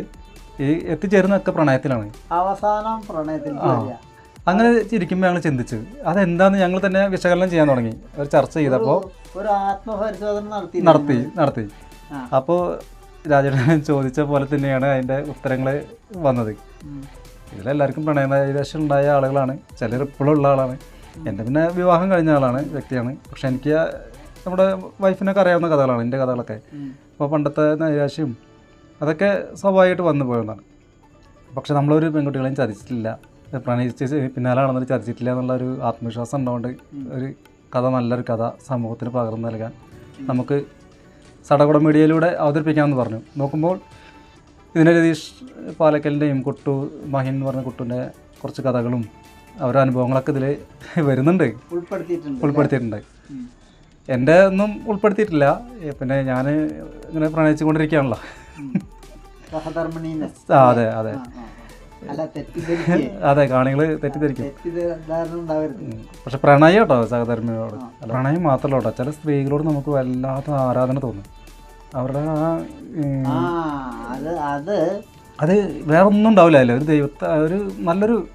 ഈ എത്തിച്ചേരുന്നതൊക്കെ പ്രണയത്തിലാണ്. അവസാനം പ്രണയത്തിൽ അങ്ങനെ ചിരിക്കുമ്പോൾ ഞങ്ങൾ ചിന്തിച്ചു. അതെന്താന്ന് ഞങ്ങൾ തന്നെ വിശകലനം ചെയ്യാൻ തുടങ്ങി. ഒരു ചർച്ച ചെയ്തപ്പോൾ ഒരു ആത്മപരിശോധന നടത്തി നടത്തി. നടത്തി അപ്പോൾ രാജേട്ടൻ ചോദിച്ച പോലെ തന്നെയാണ് അതിന്റെ ഉത്തരങ്ങൾ വന്നത്. ഇതിലെല്ലാവർക്കും പ്രണയനൈരാശ്യം ഉണ്ടായ ആളുകളാണ്. ചിലർ ഇപ്പോഴും ഉള്ള ആളാണ്. എന്റെ പിന്നെ വിവാഹം കഴിഞ്ഞ ആളാണ് വ്യക്തിയാണ്. പക്ഷെ എനിക്ക് നമ്മുടെ വൈഫിനൊക്കെ അറിയാവുന്ന കഥകളാണ് എന്റെ കഥകളൊക്കെ. അപ്പോൾ പണ്ടത്തെ നൈരാശ്യം അതൊക്കെ സ്വാഭാവികമായിട്ട് വന്നു പോയതാണ്. പക്ഷെ നമ്മളൊരു പെൺകുട്ടികളെയും ചതിച്ചിട്ടില്ല. പ്രണയിച്ച് പിന്നാലെ ചതിച്ചിട്ടില്ല എന്നുള്ള ഒരു ആത്മവിശ്വാസം ഉണ്ടാവുകൊണ്ട് ഒരു കഥ നല്ലൊരു കഥ സമൂഹത്തിന് പകർന്നു നൽകാൻ നമുക്ക് സടകുട മീഡിയയിലൂടെ അവതരിപ്പിക്കാമെന്ന് പറഞ്ഞു. നോക്കുമ്പോൾ ഇതിനെ രതീഷ് പാലക്കലിന്റെയും കുട്ടു മഹിൻ എന്ന് പറഞ്ഞ കുട്ടുവിന്റെ കുറച്ച് കഥകളും അവരുടെ അനുഭവങ്ങളൊക്കെ ഇതിൽ വരുന്നുണ്ട്. ഉൾപ്പെടുത്തിയിട്ടുണ്ട്. എന്റെ ഒന്നും ഉൾപ്പെടുത്തിയിട്ടില്ല. പിന്നെ ഞാൻ ഇങ്ങനെ പ്രണയിച്ചു കൊണ്ടിരിക്കുകയാണല്ലോ അതെ അതെ. അതെ കാണികൾ തെറ്റിദ്ധരിക്കും. പക്ഷെ പ്രണയം കേട്ടോ സഹധർമ്മിയോട് പ്രണയം മാത്രമല്ല കേട്ടോ. ചില സ്ത്രീകളോട് നമുക്ക് വല്ലാത്ത ആരാധന തോന്നും. അവരുടെ ആ അത് അത്. അത് വേറെ ഒന്നും ഉണ്ടാവില്ല അതിൽ ഒരു ദൈവത്തെ ഒരു നല്ലൊരു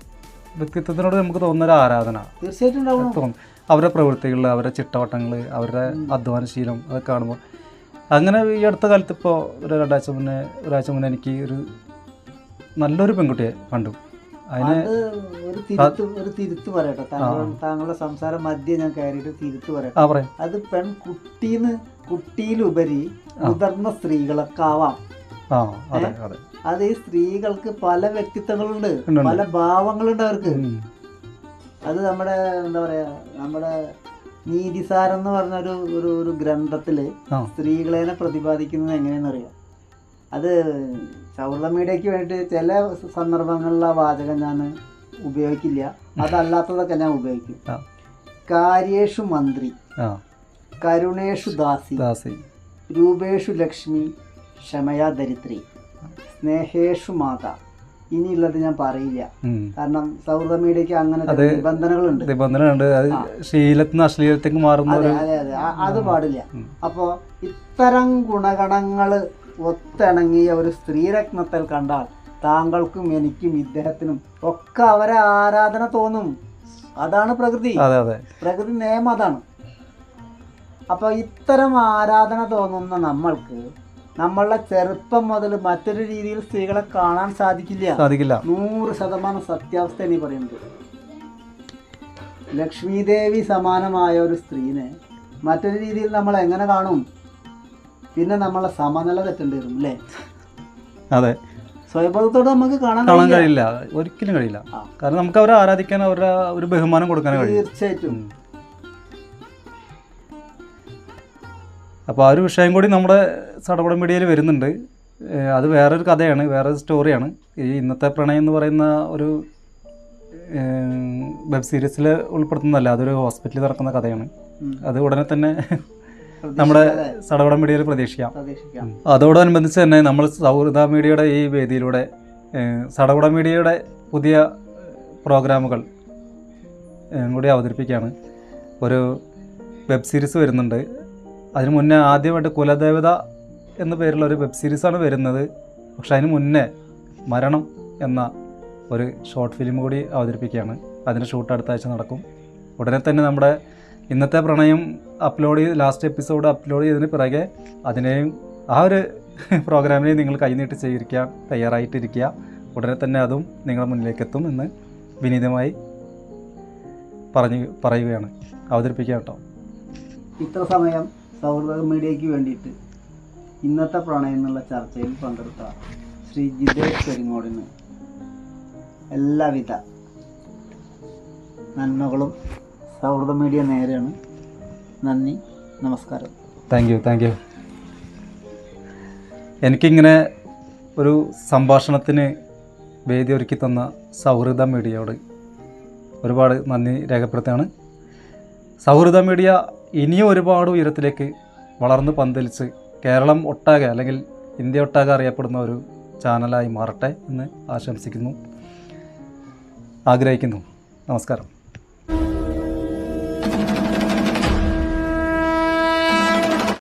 വ്യക്തിത്വത്തിനോട് നമുക്ക് തോന്നുന്ന ഒരു ആരാധന. തീർച്ചയായിട്ടും തോന്നും. അവരുടെ പ്രവൃത്തികൾ അവരുടെ ചിട്ടവട്ടങ്ങൾ അവരുടെ അധ്വാനശീലം അതൊക്കെ കാണുമ്പോൾ അങ്ങനെ ഈ അടുത്ത കാലത്ത് ഇപ്പോൾ ഒരു രണ്ടാഴ്ച മുന്നേ ഒരാഴ്ച മുന്നേ എനിക്ക് ഒരു നല്ലൊരു പെൺകുട്ടിയെ കണ്ടു. അതിന് ഒരു തിരുത്ത് ഒരു തിരുത്ത് പറയട്ടെ. താങ്കളുടെ സംസാരം മധ്യേ ഞാൻ കയറിയിട്ട് തിരുത്ത് പറയട്ടെ. പറയാം. അത് പെൺകുട്ടീന്ന് കുട്ടിയിലുപരി മുതിർന്ന സ്ത്രീകളൊക്കെ ആവാം അതെ ഈ സ്ത്രീകൾക്ക് പല വ്യക്തിത്വങ്ങളുണ്ട്. പല ഭാവങ്ങളുണ്ട് അവർക്ക്. അത് നമ്മുടെ എന്താ പറയാ നമ്മുടെ നീതിസാരം എന്ന് പറഞ്ഞ ഒരു ഒരു ഒരു ഗ്രന്ഥത്തിൽ സ്ത്രീകളെ പ്രതിപാദിക്കുന്നത് എങ്ങനെയെന്ന് അറിയാം അത് സൗഹൃദ മീഡിയക്ക് വേണ്ടി ചില സന്ദർഭങ്ങളിലെ വാചകം ഞാൻ ഉപയോഗിക്കില്ല. അതല്ലാത്തതൊക്കെ ഞാൻ ഉപയോഗിക്കും. കാര്യേഷു മന്ത്രി. കരുണേഷു ദാസി. ദാസി. രൂപേഷു ലക്ഷ്മി ക്ഷമയാ ദരിദ്രി. സ്നേഹേഷു മാത. ഇനിയുള്ളത് ഞാൻ പറയില്ല. കാരണം സൗഹൃദ മീഡിയക്ക് അങ്ങനെ നിബന്ധനകളുണ്ട്. നിബന്ധനകളുണ്ട്. അത് ശീലത്തിൽ നിന്ന് അശ്ലീലത്തേക്ക് മാറുന്ന അതെ അതെ അതെ. അത് പാടില്ല. അപ്പോ അപ്പോൾ ഇത്തരം ഗുണഗണങ്ങൾ ഒത്തിണങ്ങിയ ഒരു സ്ത്രീരത്നത്തിൽ കണ്ടാൽ താങ്കൾക്കും എനിക്കും ഇദ്ദേഹത്തിനും ഒക്കെ അവരെ ആരാധന തോന്നും. അതാണ് പ്രകൃതി. അതെ അതെ. പ്രകൃതി നിയമം അതാണ്. അപ്പോൾ ഇത്തരം ആരാധന തോന്നുന്ന നമ്മൾക്ക് നമ്മളുടെ ചെറുപ്പം മുതൽ മറ്റൊരു രീതിയിൽ സ്ത്രീകളെ കാണാൻ സാധിക്കില്ല. സാധിക്കില്ല. നൂറ് ശതമാനം സത്യാവസ്ഥ എനിക്ക് പറയുന്നത്. ലക്ഷ്മീദേവി സമാനമായ ഒരു സ്ത്രീനെ മറ്റൊരു രീതിയിൽ നമ്മൾ എങ്ങനെ കാണും? പിന്നെ നമ്മളെ സമനില തെറ്റേണ്ടി വരും അല്ലേ? അതെ. സ്വയംഭവത്തോട് നമുക്ക് കാണാൻ കാണാൻ കഴിയില്ല. കഴിയില്ല. ഒരിക്കലും കഴിയില്ല. കാരണം നമുക്ക് അവരെ ആരാധിക്കാൻ അവരുടെ ഒരു ബഹുമാനം കൊടുക്കാൻ കഴിയും. തീർച്ചയായിട്ടും. അപ്പോൾ ആ ഒരു വിഷയം കൂടി നമ്മുടെ സടപടം മീഡിയയിൽ വരുന്നുണ്ട്. അത് വേറൊരു കഥയാണ് വേറെ സ്റ്റോറിയാണ് ഈ ഇന്നത്തെ പ്രണയം എന്ന് പറയുന്ന ഒരു വെബ് സീരീസിൽ ഉൾപ്പെടുത്തുന്നതല്ല അതൊരു ഹോസ്പിറ്റലിൽ നടക്കുന്ന കഥയാണ്. അത് ഉടനെ തന്നെ നമ്മുടെ സടപടം മീഡിയയിൽ പ്രതീക്ഷിക്കാം. അതോടനുബന്ധിച്ച് തന്നെ നമ്മൾ സൗഹൃദ മീഡിയയുടെ ഈ വേദിയിലൂടെ സടവട മീഡിയയുടെ പുതിയ പ്രോഗ്രാമുകൾ കൂടി അവതരിപ്പിക്കുകയാണ്. ഒരു വെബ് സീരീസ് വരുന്നുണ്ട്. അതിന് മുന്നേ ആദ്യമായിട്ട് കുലദേവത എന്ന പേരുള്ള ഒരു വെബ് സീരീസാണ് വരുന്നത്. പക്ഷെ അതിന് മുന്നേ മരണം എന്ന ഒരു ഷോർട്ട് ഫിലിം കൂടി അവതരിപ്പിക്കുകയാണ്. അതിന്റെ ഷൂട്ട് അടുത്ത ആഴ്ച നടക്കും. ഉടനെ തന്നെ നമ്മുടെ ഇന്നത്തെ പ്രണയം അപ്ലോഡ് ചെയ്ത് ലാസ്റ്റ് എപ്പിസോഡ് അപ്ലോഡ് ചെയ്തതിന് പിറകെ അതിനെയും ആ ഒരു പ്രോഗ്രാമിനെയും നിങ്ങൾ കൈനീട്ടി സ്വീകരിക്കാൻ തയ്യാറായിട്ടിരിക്കുക. ഉടനെ തന്നെ അതും നിങ്ങളുടെ മുന്നിലേക്ക് എത്തും എന്ന് വിനീതമായി പറഞ്ഞു പറയുകയാണ്. അവതരിപ്പിക്കുക കേട്ടോ. ഇത്ര സമയം സൗഹൃദ മീഡിയയ്ക്ക് വേണ്ടിയിട്ട് ഇന്നത്തെ പ്രണയം എന്നുള്ള ചർച്ചയിൽ പങ്കെടുത്ത ശ്രീ ജിതേഷ് പെരിങ്ങോടിന് എല്ലാവിധ നന്മകളും സൗഹൃദ മീഡിയ നേരെയാണ്. നന്ദി നമസ്കാരം. താങ്ക് യു താങ്ക് യു എനിക്കിങ്ങനെ ഒരു സംഭാഷണത്തിന് വേദി ഒരുക്കി തന്ന സൗഹൃദ മീഡിയയോട് ഒരുപാട് നന്ദി രേഖപ്പെടുത്തുകയാണ്. സൗഹൃദ മീഡിയ ഇനിയും ഒരുപാട് ഉയരത്തിലേക്ക് വളർന്ന് പന്തലിച്ച് കേരളം ഒട്ടാകെ അല്ലെങ്കിൽ ഇന്ത്യ ഒട്ടാകെ അറിയപ്പെടുന്ന ഒരു ചാനലായി മാറട്ടെ എന്ന് ആശംസിക്കുന്നു. ആഗ്രഹിക്കുന്നു. നമസ്കാരം.